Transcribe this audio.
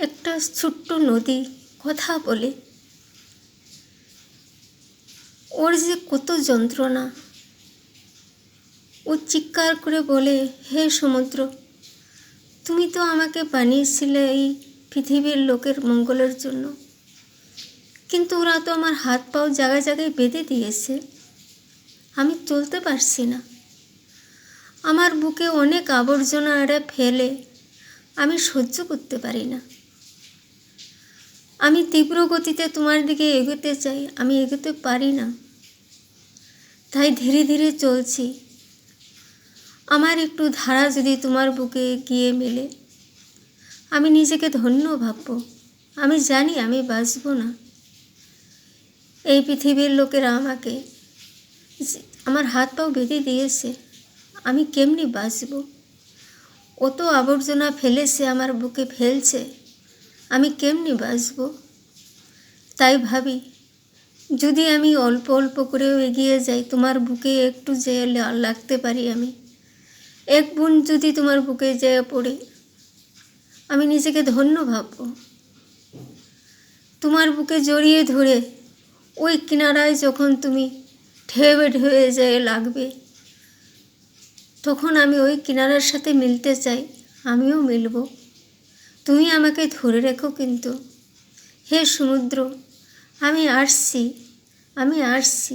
একটা ছোট্ট নদী, কথা বলে। ওর যে কত যন্ত্রণা। ও চিৎকার করে বলে, হে সমুদ্র, তুমি তো আমাকে বানিয়েছিলে এই পৃথিবীর লোকের মঙ্গলের জন্য। কিন্তু ওরা তো আমার হাত পাও জায়গায় জায়গায় বেঁধে দিয়েছে। আমি চলতে পারছি না। আমার বুকে অনেক আবর্জনা এরা ফেলে। আমি সহ্য করতে পারি না। আমি তীব্র গতিতে তোমার দিকে এগোতে চাই, আমি এগোতে পারি না। তাই ধীরে ধীরে চলছি। আমার একটু ধারা যদি তোমার বুকে গিয়ে মেলে, আমি নিজেকে ধন্য ভাবব। আমি জানি আমি বাঁচব না। এই পৃথিবীর লোকেরা আমাকে আমার হাত পাও বেঁধে দিয়েছে, আমি কেমনি বাঁচব? অত আবর্জনা ফেলেছে আমার বুকে ফেলছে। আমি কেমনি বাঁচব? তাই ভাবি, যদি আমি অল্প অল্প করেও এগিয়ে যাই, তোমার বুকে একটু যে লাগতে পারি আমি। এক বোন যদি তোমার বুকে যেয়ে পড়ে, আমি নিজেকে ধন্য ভাবব। তোমার বুকে জড়িয়ে ধরে, ওই কিনারায় যখন তুমি ঢেবে ঢেবে যেয়ে লাগবে, তখন আমি ওই কিনারার সাথে মিলতে চাই, আমিও মিলব। তুমি আমাকে ধরে রেখো কিন্তু। হে সমুদ্র আমি আসছি আমি আসছি।